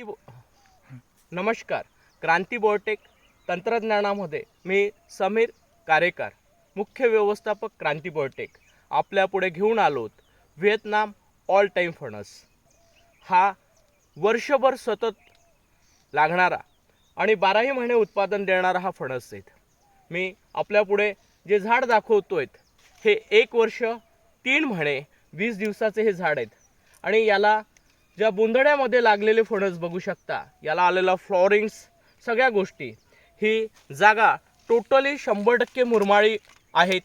क्रांती बो- नमस्कार. क्रांती बोटेक तंत्रज्ञानामध्ये मी समीर कारेकर मुख्य व्यवस्थापक क्रांती बोटेक आपल्या पुढे घेऊन आलोत व्हिएतनाम ऑल टाईम फणस हा वर्षभर सतत लागणारा आणि बाराही महिने उत्पादन देणारा हा फणस आहेत. मी आपल्यापुढे जे झाड दाखवतोय हे एक वर्ष तीन महिने वीस दिवसाचे हे झाड आहेत. आणि याला ज्या बुंदड्यामध्ये लागलेले फणस बघू शकता याला आलेला फ्लॉरिंग्स सगळ्या गोष्टी. ही जागा टोटली शंभर टक्के मुरमाळी आहेत.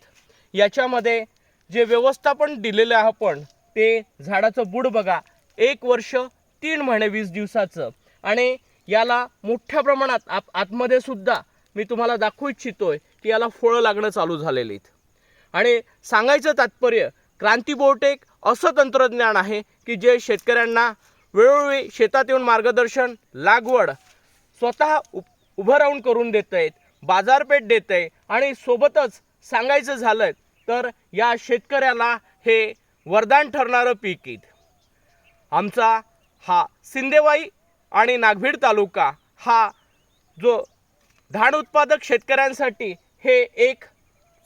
याच्यामध्ये जे व्यवस्थापन दिलेलं आहे आपण ते झाडाचं बुड बघा. एक वर्ष तीन महिने वीस दिवसाचं. आणि याला मोठ्या प्रमाणात आत आतमध्ये सुद्धा मी तुम्हाला दाखवू इच्छितोय की याला फळं लागणं चालू झालेली आहेत. आणि सांगायचं तात्पर्य क्रांती बोटेक असं तंत्रज्ञान आहे की जे शेतकऱ्यांना वेळोवेळी शेतात येऊन मार्गदर्शन लागवड स्वतः उ उभं राहून करून देत आहेत बाजारपेठ देत आहे आणि सोबतच सांगायचं झालं तर या शेतकऱ्याला हे वरदान ठरणारं पीक येत आमचा हा सिंदेवाई आणि नागभीड तालुका हा जो धान उत्पादक शेतकऱ्यांसाठी हे एक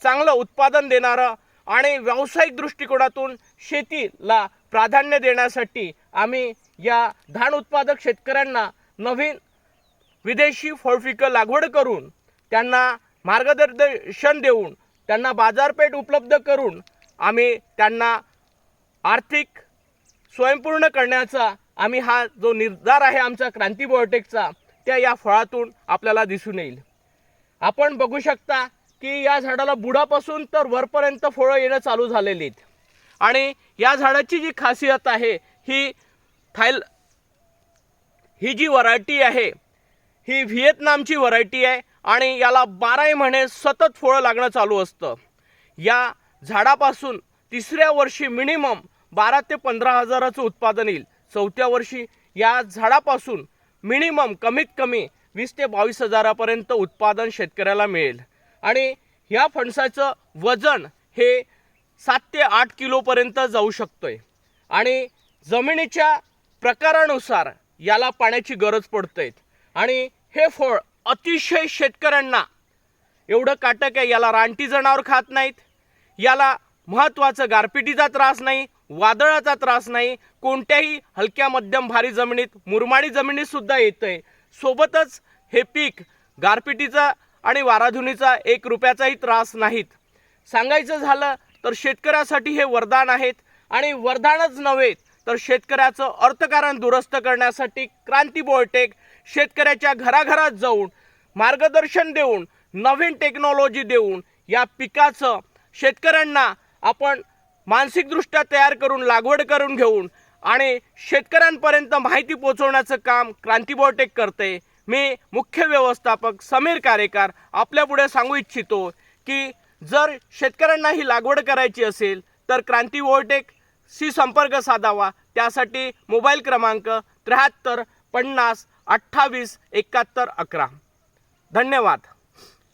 चांगलं उत्पादन देणारं आणि व्यावसायिक दृष्टिकोनातून शेतीला प्राधान्य देण्यासाठी आम्ही या धान उत्पादक शेतकऱ्यांना नवीन विदेशी फळपिकं लागवड करून त्यांना मार्गदर्शन देऊन त्यांना बाजारपेठ उपलब्ध करून आम्ही त्यांना आर्थिक स्वयंपूर्ण करण्याचा आम्ही हा जो निर्धार आहे आमचा क्रांती बॉयोटेकचा त्या या फळातून आपल्याला दिसून येईल. आपण बघू शकता की या झाडाला बुडापासून तर वरपर्यंत फळं येणं चालू झालेली आहेत. आणि या झाडाची जी खासियत आहे ही थायल ही जी व्हरायटी आहे ही व्हिएतनामची व्हरायटी आहे आणि याला बाराही महिने सतत फळं लागणं चालू असतं. या झाडापासून तिसऱ्या वर्षी मिनिमम बारा ते पंधरा हजाराचं उत्पादन येईल. चौथ्या वर्षी या झाडापासून मिनिमम कमीत कमी वीस ते बावीस हजारापर्यंत उत्पादन शेतकऱ्याला मिळेल. आणि ह्या फणसाचं वजन हे सात ते आठ किलोपर्यंत जाऊ शकतोय. आणि जमिनीच्या प्रकारानुसार याला पाण्याची गरज पडते आणि हे फळ अतिशय शेतकऱ्यांना एवढं काटक आहे याला रानटी जनावर खात नाहीत. याला महत्त्वाचं गारपिटीचा त्रास नाही वादळाचा त्रास नाही कोणत्याही हलक्या मध्यम भारी जमिनीत मुरमाडी जमिनीतसुद्धा येतं आहे सोबतच हे पीक गारपिटीचा आणि वाराधुनीचा एक रुपयाचाही त्रास नाहीत. सांगायचं झालं तर शेतकऱ्यासाठी हे वरदान आहेत. आणि वरदानच नव्हे तर शेतकऱ्याचं अर्थकारण दुरुस्त करण्यासाठी क्रांती बोळटेक शेतकऱ्याच्या घराघरात जाऊन मार्गदर्शन देऊन नवीन टेक्नॉलॉजी देऊन या पिकाचं शेतकऱ्यांना आपण मानसिकदृष्ट्या तयार करून लागवड करून घेऊन आणि शेतकऱ्यांपर्यंत माहिती पोहोचवण्याचं काम क्रांती बोटेक करते. मी मुख्य व्यवस्थापक समीर कारेकर आपल्यापुढे सांगू इच्छितो की जर शेतकऱ्यांना ही लागवड करायची असेल तर क्रांती बोटेक संपर्क साधावा. त्यासाठी मोबाईल क्रमांक त्र्याहत्तर पन्नास अठ्ठावीस एकाहत्तर अकरा. धन्यवाद.